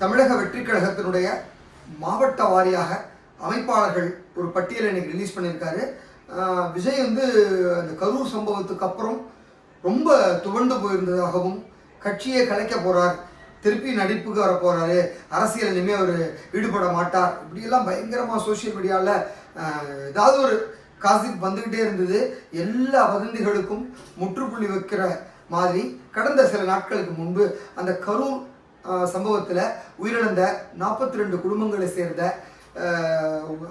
தமிழக வெற்றிக் கழகத்தினுடைய மாவட்ட வாரியாக அமைப்பாளர்கள் ஒரு பட்டியலை இன்னைக்கு ரிலீஸ் பண்ணியிருக்காரு. விஜய் வந்து அந்த கரூர் சம்பவத்துக்கு அப்புறம் ரொம்ப துவண்டு போயிருந்ததாகவும் கட்சியை கலைக்க போகிறார் திருப்பி நடிப்புக்கு வர போகிறாரு அரசியல் இனிமேல் அவர் ஈடுபட மாட்டார். இப்படியெல்லாம் பயங்கரமாக சோஷியல் மீடியாவில் ஏதாவது ஒரு காசிப் வந்துக்கிட்டே இருந்தது. எல்லா வதந்திகளுக்கும் முற்றுப்புள்ளி வைக்கிற மாதிரி கடந்த சில நாட்களுக்கு முன்பு அந்த கரூர் சம்பவத்தில் உயிரிழந்த நாற்பத்தி ரெண்டு குடும்பங்களை சேர்ந்த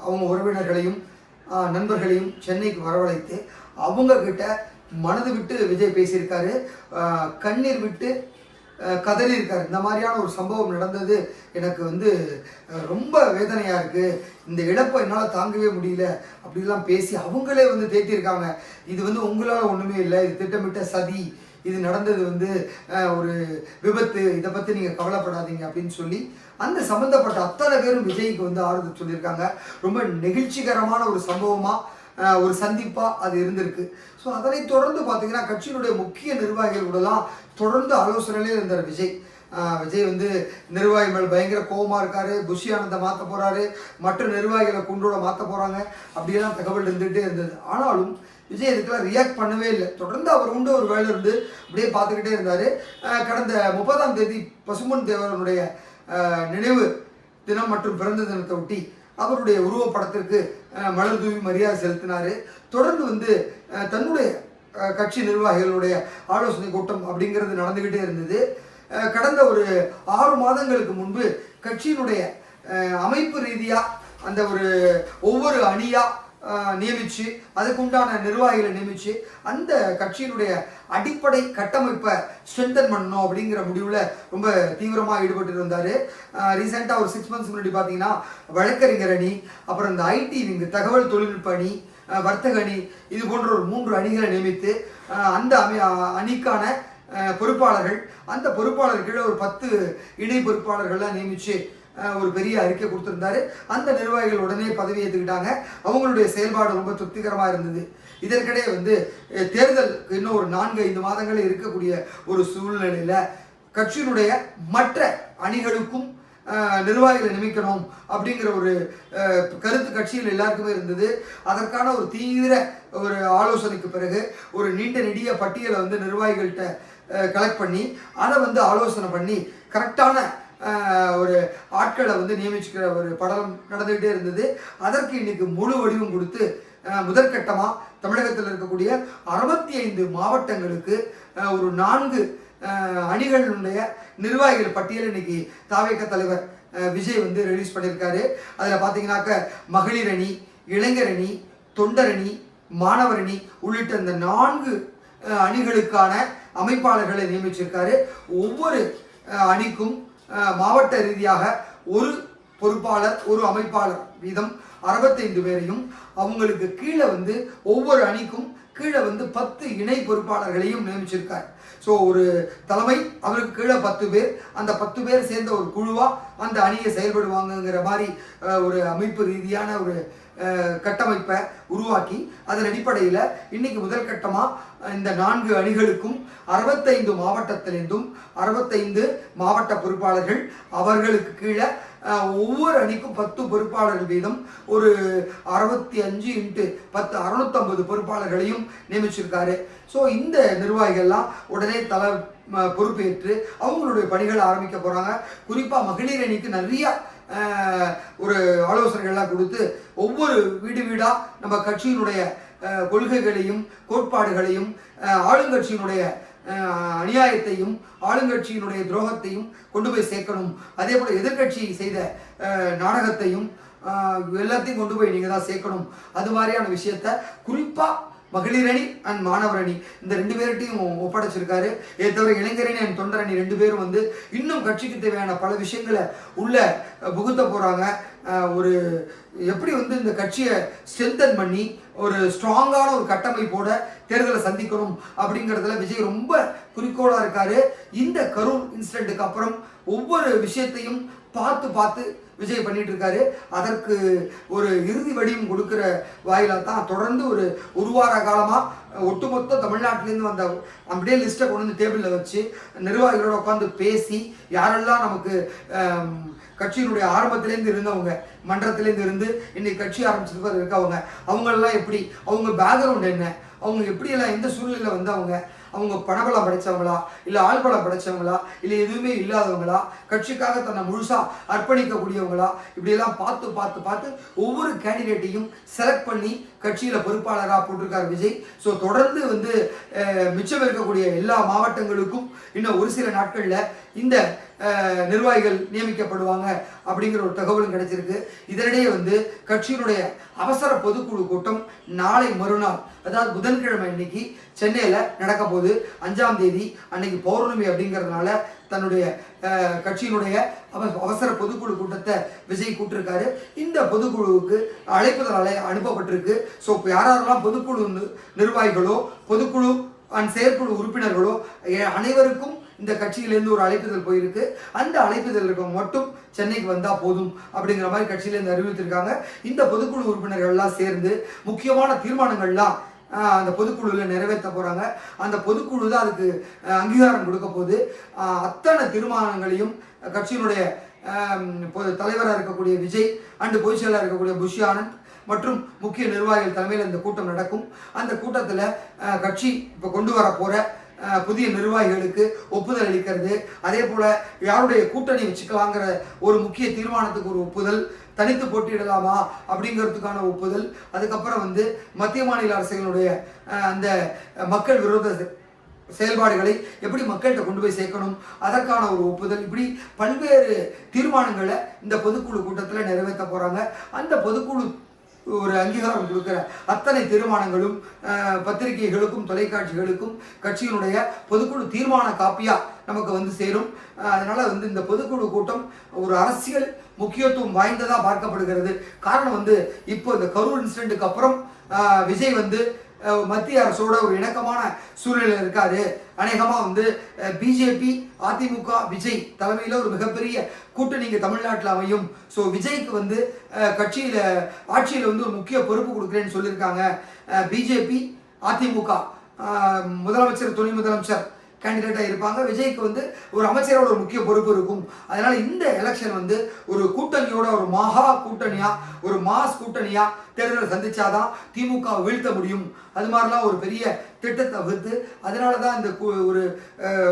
அவங்க உறவினர்களையும் நண்பர்களையும் சென்னைக்கு வரவழைத்து அவங்கக்கிட்ட மனது விட்டு விஜய் பேசியிருக்காரு. கண்ணீர் விட்டு கதறியிருக்கார். இந்த மாதிரியான ஒரு சம்பவம் நடந்தது எனக்கு வந்து ரொம்ப வேதனையாக இருக்குது இந்த இழப்பை என்னால் தாங்கவே முடியல. அப்படிலாம் பேசி அவங்களே வந்து தேத்தியிருக்காங்க. இது வந்து உங்களால் ஒன்றுமே இல்லை. இது திட்டமிட்ட சதி. இது நடந்தது வந்து ஒரு விபத்து இதை பற்றி நீங்கள் கவலைப்படாதீங்க அப்படின்னு சொல்லி அந்த சம்மந்தப்பட்ட அத்தனை பேரும் விஜய்க்கு வந்து ஆறுதல் சொல்லியிருக்காங்க. ரொம்ப நெகிழ்ச்சிகரமான ஒரு சம்பவமாக ஒரு சந்திப்பாக அது இருந்திருக்கு. ஸோ அதனை தொடர்ந்து பார்த்தீங்கன்னா கட்சியினுடைய முக்கிய நிர்வாகிகள் கூடலாம் தொடர்ந்து ஆலோசனையிலே இருந்தார் விஜய். விஜய் வந்து நிர்வாகி மேல் பயங்கர கோபமாக இருக்கார் புஷி ஆனந்தை மாற்ற போகிறாரு மற்ற நிர்வாகிகளை குண்டோட மாற்ற போகிறாங்க அப்படியெல்லாம் தகவல் இருந்துகிட்டே இருந்தது. ஆனாலும் விஜய் இதுக்கெல்லாம் ரியாக்ட் பண்ணவே இல்லை. தொடர்ந்து அவர் உண்டு ஒரு வேலை இருந்து அப்படியே பார்த்துக்கிட்டே இருந்தார். கடந்த முப்பதாம் தேதி பசும்பொன் தேவரனுடைய நினைவு தினம் மற்றும் பிறந்த தினத்தை ஒட்டி அவருடைய உருவப்படத்திற்கு மலர் தூவி மரியாதை செலுத்தினார். தொடர்ந்து வந்து தன்னுடைய கட்சி நிர்வாகிகளுடைய ஆலோசனை கூட்டம் அப்படிங்கிறது நடந்துக்கிட்டே இருந்தது. கடந்த ஒரு ஆறு மாதங்களுக்கு முன்பு கட்சியினுடைய அமைப்பு ரீதியாக அந்த ஒரு ஒவ்வொரு அணியாக நியமித்து அதுக்குண்டான நிர்வாகிகளை நியமித்து அந்த கட்சியினுடைய அடிப்படை கட்டமைப்பை ஸ்ட்ரென்தன் பண்ணணும் அப்படிங்கிற முடிவில் ரொம்ப தீவிரமாக ஈடுபட்டு இருந்தார். ரீசெண்டாக ஒரு சிக்ஸ் மந்த்ஸ் முன்னாடி பார்த்தீங்கன்னா வழக்கறிஞர் அணி அப்புறம் இந்த ஐடி விங்கு தகவல் தொழில்நுட்ப அணி வர்த்தக அணி இது போன்ற ஒரு மூன்று அணிகளை நியமித்து அந்த அமி அணிக்கான பொறுப்பாளர்கள் அந்த பொறுப்பாளர் கீழே ஒரு பத்து இணை பொறுப்பாளர்கள்லாம் நியமித்து ஒரு பெரிய அறிக்கை கொடுத்திருந்தாரு. அந்த நிர்வாகிகள் உடனே பதவி ஏற்றுக்கிட்டாங்க அவங்களுடைய செயல்பாடு ரொம்ப திருப்திகரமாக இருந்தது. இதற்கிடையே வந்து தேர்தல் இன்னும் ஒரு நான்கு ஐந்து மாதங்கள் இருக்கக்கூடிய ஒரு சூழ்நிலையில் கட்சியினுடைய மற்ற அணிகளுக்கும் நிர்வாகிகளை நியமிக்கணும் அப்படிங்கிற ஒரு கருத்து கட்சியில் எல்லாருக்குமே இருந்தது. அதற்கான ஒரு தீவிர ஒரு ஆலோசனைக்கு பிறகு ஒரு நீண்ட நெடிய பட்டியலை வந்து நிர்வாகிகள்கிட்ட கலெக்ட் பண்ணி அதை வந்து ஆலோசனை பண்ணி கரெக்டான ஒரு ஆட்களை வந்து நியமிச்சுக்கிற ஒரு படம் நடந்துகிட்டே இருந்தது. அதற்கு இன்னைக்கு முழு வடிவம் கொடுத்து முதற்கட்டமாக தமிழகத்தில் இருக்கக்கூடிய அறுபத்தி ஐந்து மாவட்டங்களுக்கு ஒரு நான்கு அணிகளினுடைய அணிகளுடைய நிர்வாகிகள் பட்டியல் இன்னைக்கு தாவேக்க தலைவர் விஜய் வந்து ரிலீஸ் பண்ணியிருக்காரு. அதில் பார்த்தீங்கன்னாக்க மகளிர் அணி இளைஞர் அணி தொண்டர் மாணவர் அணி உள்ளிட்ட இந்த நான்கு அணிகளுக்கான அமைப்பாளர்களை நியமிச்சிருக்காரு. ஒவ்வொரு அணிக்கும் மாவட்ட ரீதியாக ஒரு பொறுப்பாளர் ஒரு அமைப்பாளர் வீதம் அறுபத்தைந்து பேரையும் அவங்களுக்கு கீழே வந்து ஒவ்வொரு அணிக்கும் கீழே வந்து பத்து இணை பொறுப்பாளர்களையும் நியமிச்சிருக்கார். ஸோ ஒரு தலைமை அவருக்கு கீழே பத்து பேர். அந்த பத்து பேர் சேர்ந்த ஒரு குழுவாக அந்த அணியை செயல்படுவாங்கங்கிற மாதிரி ஒரு அமைப்பு ரீதியான ஒரு கட்டமைப்பை உருவாக்கி அதன் அடிப்படையில் இன்னைக்கு முதல் கட்டமாக இந்த நான்கு அணிகளுக்கும் அறுபத்தைந்து மாவட்டத்திலிருந்தும் அறுபத்தைந்து மாவட்ட பொறுப்பாளர்கள் அவர்களுக்கு கீழே ஒவ்வொரு அணிக்கும் பத்து பொறுப்பாளர்கள் வீதம் ஒரு அறுபத்தி அஞ்சு இன்ட்டு பத்து அறுநூத்தம்பது பொறுப்பாளர்களையும் நியமிச்சிருக்காரு. ஸோ இந்த நிர்வாகிகள்லாம் உடனே தலை பொறுப்பேற்று அவங்களுடைய பணிகளை ஆரம்பிக்க போகிறாங்க குறிப்பாக மகளிர் அணிக்கு நிறையா ஒரு ஆலோசனைகள்லாம் கொடுத்து ஒவ்வொரு வீடு வீடாக நம்ம கட்சியினுடைய கொள்கைகளையும் கோட்பாடுகளையும் ஆளுங்கட்சியினுடைய அநியாயத்தையும் ஆளுங்கட்சியினுடைய துரோகத்தையும் கொண்டு போய் சேர்க்கணும். அதே போல் எதிர்கட்சி செய்த நாடகத்தையும் எல்லாத்தையும் கொண்டு போய் நீங்கள் தான் சேர்க்கணும். அது மாதிரியான விஷயத்த குறிப்பாக மகளிரணி அண்ட் மாணவரணி இந்த ரெண்டு பேர்கிட்டையும் ஒப்படைச்சிருக்காரு. இதை தவிர இளைஞரணி அண்ட் தொண்டரணி ரெண்டு பேரும் வந்து இன்னும் கட்சிக்கு தேவையான பல விஷயங்களை உள்ள புகுத்த போறாங்க. ஒரு எப்படி வந்து இந்த கட்சியை ஸ்ட்ரென்தன் பண்ணி ஒரு ஸ்ட்ராங்கான ஒரு கட்டமைப்போட தேர்தலை சந்திக்கணும் அப்படிங்கிறதுல விஜய் ரொம்ப குறிக்கோளாக இருக்காரு. இந்த கரூர் இன்சிடெண்ட்டுக்கு அப்புறம் ஒவ்வொரு விஷயத்தையும் பார்த்து பார்த்து விஜய் பண்ணிட்டு இருக்காரு. அதற்கு ஒரு இறுதி வடிவம் கொடுக்கிற வாயிலாக தான் தொடர்ந்து ஒரு ஒரு வார காலமாக ஒட்டுமொத்த தமிழ்நாட்டிலேருந்து வந்தவங்க அப்படியே லிஸ்ட்டை கொண்டு வந்து டேபிளில் வச்சு நிர்வாகிகளோட உட்காந்து பேசி யாரெல்லாம் நமக்கு கட்சியினுடைய ஆரம்பத்திலேருந்து இருந்தவங்க மன்றத்திலேருந்து இருந்து இன்னைக்கு கட்சி ஆரம்பிச்சது இருக்கவங்க அவங்களெல்லாம் எப்படி அவங்க பேக்ரவுண்ட் என்ன அவங்க எப்படியெல்லாம் எந்த சூழ்நிலையில் வந்தவங்க அவங்க அவங்க பணபலம் படைச்சவங்களா? இல்லை ஆள்பலம் படைச்சவங்களா? இல்லை எதுவுமே இல்லாதவங்களா? கட்சிக்காக தன்னை முழுசா அர்ப்பணிக்கக்கூடியவங்களா? இப்படியெல்லாம் பார்த்து பார்த்து பார்த்து ஒவ்வொரு கேண்டிடேட்டையும் செலக்ட் பண்ணி கட்சியில பொறுப்பாளராக போட்டிருக்கார் விஜய். ஸோ தொடர்ந்து வந்து மிச்சம் இருக்கக்கூடிய எல்லா மாவட்டங்களுக்கும் இன்னும் ஒரு சில நாட்கள்ல இந்த நிர்வாகிகள் நியமிக்கப்படுவாங்க அப்படிங்கிற ஒரு தகவலும் கிடைச்சிருக்கு. இதனிடையே வந்து கட்சியினுடைய அவசர பொதுக்குழு கூட்டம் நாளை மறுநாள் அதாவது புதன்கிழமை இன்னைக்கு சென்னையில் நடக்க போகுது. அஞ்சாம் தேதி அன்னைக்கு பௌர்ணமி அப்படிங்கிறதுனால தன்னுடைய கட்சியினுடைய அவ- அவசர பொதுக்குழு கூட்டத்தை விஜய் கூட்டிருக்காரு. இந்த பொதுக்குழுவுக்கு அழைப்புதல் அனுப்பப்பட்டிருக்கு. ஸோ யாரெல்லாம் பொதுக்குழு நிர்வாகிகளோ பொதுக்குழு அண்ட் செயற்குழு உறுப்பினர்களோ அனைவருக்கும் இந்த கட்சியிலேருந்து ஒரு அழைப்புதல் போயிருக்கு. அந்த அழைப்புதல் இருக்கவங்க மட்டும் சென்னைக்கு வந்தால் போதும் அப்படிங்கிற மாதிரி கட்சியிலேருந்து அறிவித்திருக்காங்க இந்த பொதுக்குழு உறுப்பினர்கள் எல்லாம் சேர்ந்து முக்கியமான தீர்மானங்கள்லாம் அந்த பொதுக்குழுவில் நிறைவேற்ற போகிறாங்க அந்த பொதுக்குழு தான் அதுக்கு அங்கீகாரம் கொடுக்க போது அத்தனை தீர்மானங்களையும் கட்சியினுடைய தலைவராக இருக்கக்கூடிய விஜய் அண்டு பொதுச் செயலாளர் இருக்கக்கூடிய புஷி ஆனந்த் மற்றும் முக்கிய நிர்வாகிகள் தலைமையில் இந்த கூட்டம் நடக்கும். அந்த கூட்டத்தில் கட்சி இப்போ கொண்டு வர போகிற புதிய நிர்வாகிகளுக்கு ஒப்புதல் அளிக்கிறது. அதே போல யாருடைய கூட்டணி வச்சுக்கலாங்கிற ஒரு முக்கிய தீர்மானத்துக்கு ஒரு ஒப்புதல் தனித்து போட்டியிடலாமா அப்படிங்கிறதுக்கான ஒப்புதல் அதுக்கப்புறம் வந்து மத்திய மாநில அரசுகளுடைய அந்த மக்கள் விரோத செயல்பாடுகளை எப்படி மக்கள்கிட்ட கொண்டு போய் சேர்க்கணும் அதற்கான ஒரு ஒப்புதல். இப்படி பல்வேறு தீர்மானங்களை இந்த பொதுக்குழு கூட்டத்தில் நிறைவேற்ற போகிறாங்க அந்த பொதுக்குழு ஒரு அங்கீகாரம் கொடுக்கிற அத்தனை தீர்மானங்களும் பத்திரிகைகளுக்கும் தொலைக்காட்சிகளுக்கும் கட்சியினுடைய பொதுக்குழு தீர்மான காப்பியாக நமக்கு வந்து சேரும். அதனால் வந்து இந்த பொதுக்குழு கூட்டம் ஒரு அரசியல் முக்கியத்துவம் வாய்ந்ததாக பார்க்கப்படுகிறது. காரணம் வந்து இப்போ இந்த கரூர் இன்சிடெண்ட்டுக்கு அப்புறம் விஜய் வந்து மத்திய அரசோட ஒரு இணக்கமான சூழ்நிலை இருக்காது அநேகமாக வந்து பிஜேபி அதிமுக விஜய் தலைமையில் ஒரு மிகப்பெரிய கூட்டணி தமிழ்நாட்டில் அமையும். ஸோ விஜய்க்கு வந்து கட்சியில் ஆட்சியில் வந்து ஒரு முக்கிய பொறுப்பு கொடுக்குறேன்னு சொல்லியிருக்காங்க பிஜேபி அதிமுக முதலமைச்சர் துணை முதலமைச்சர். கேண்டிடேட்டாக இருப்பாங்க. விஜய்க்கு வந்து ஒரு அமைச்சரோட ஒரு முக்கிய பொறுப்பு இருக்கும். அதனால இந்த எலெக்ஷன் வந்து ஒரு கூட்டணியோட ஒரு மகா கூட்டணியா ஒரு மாஸ் கூட்டணியா தேர்தலை சந்திச்சாதான் திமுக வீழ்த்த முடியும். அது மாதிரிலாம் ஒரு பெரிய திட்டத்தை வகுத்து அதனால தான் இந்த கூ- ஒரு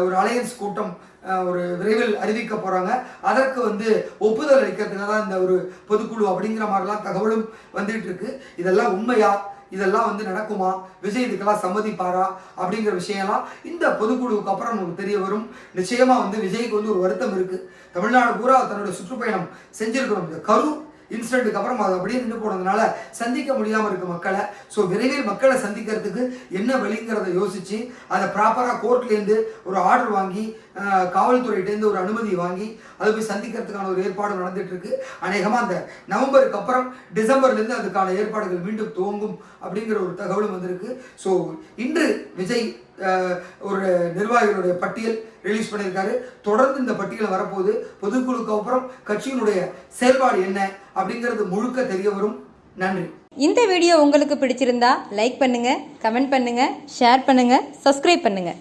ஒரு அலையன்ஸ் கூட்டம் ஒரு விரைவில் அறிவிக்க போகிறாங்க அதற்கு வந்து ஒப்புதல் அளிக்கிறதுக்காக தான் இந்த ஒரு பொதுக்குழு அப்படிங்கிற மாதிரிலாம் தகவலும் வந்துட்டு இருக்கு. இதெல்லாம் உண்மையா? இதெல்லாம் வந்து நடக்குமா? விஜய் இதுக்கெல்லாம் சம்மதிப்பாரா? அப்படிங்கிற விஷயம்லாம் இந்த பொதுக்குழுவுக்கு அப்புறம் நமக்கு தெரிய வரும். நிச்சயமா வந்து விஜய்க்கு வந்து ஒரு வருத்தம் இருக்கு. தமிழ்நாடு பூரா தன்னுடைய சுற்றுப்பயணம் செஞ்சிருக்கிறோம். இந்த கரு இன்சிடென்ட்டுக்கு அப்புறம் அது அப்படியே நின்று போனதுனால சந்திக்க முடியாமல் இருக்க மக்களை. ஸோ விரைவில் மக்களை சந்திக்கிறதுக்கு என்ன வழிங்கிறத யோசிச்சு அதை ப்ராப்பராக கோர்ட்லேருந்து ஒரு ஆர்டர் வாங்கி காவல்துறையிட்டேருந்து ஒரு அனுமதி வாங்கி அதை போய் சந்திக்கிறதுக்கான ஒரு ஏற்பாடு நடந்துட்டு இருக்கு அநேகமாக அந்த நவம்பருக்கு அப்புறம் டிசம்பர்லேருந்து அதுக்கான ஏற்பாடுகள் மீண்டும் துவங்கும் அப்படிங்கிற ஒரு தகவலும் வந்திருக்கு. ஸோ இன்று விஜய் ஒரு நிர்வாகிகளுடைய பட்டியல் ரிலீஸ் பண்ணியிருக்காரு. தொடர்ந்து இந்த பட்டியல் வரப்போகுது. பொதுக்குழுக்கு அப்புறம் கட்சியினுடைய செயல்பாடு என்ன அப்படிங்கிறது முழுக்க தெரிய வரும். நன்றி. இந்த வீடியோ உங்களுக்கு பிடிச்சிருந்தா லைக் பண்ணுங்க கமெண்ட் பண்ணுங்க ஷேர் பண்ணுங்க சப்ஸ்கிரைப் பண்ணுங்க.